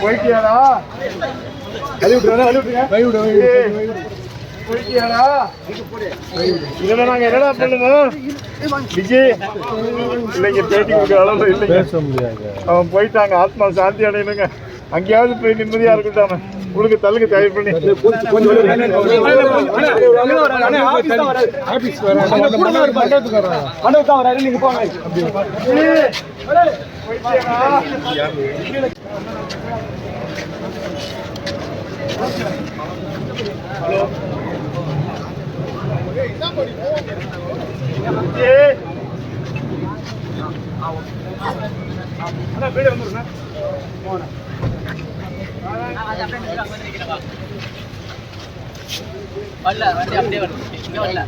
போயிட்டியாடா? கழுவி விட்டுருங்க கழுவி விட்டுருங்க போயிட்டியாடா? இதுல நாங்க என்னடா பண்ணுவோம் விஜய் இல்லைங்க பேட்டி கொடுக்குற அளவு இல்லைங்க. அவன் போயிட்டாங்க ஆத்மா சாந்தி அடையணுங்க. அங்கேயாவது போய் நிம்மதியா இருக்கட்டும் அவன். உங்களுக்கு தள்ளுக்கு தயவு பண்ணி போயிட்டியாடா? விஜய். அண்ணா, வீடு வந்துருண்ணா. வரல வண்டி அப்படியே வரல இங்க வரல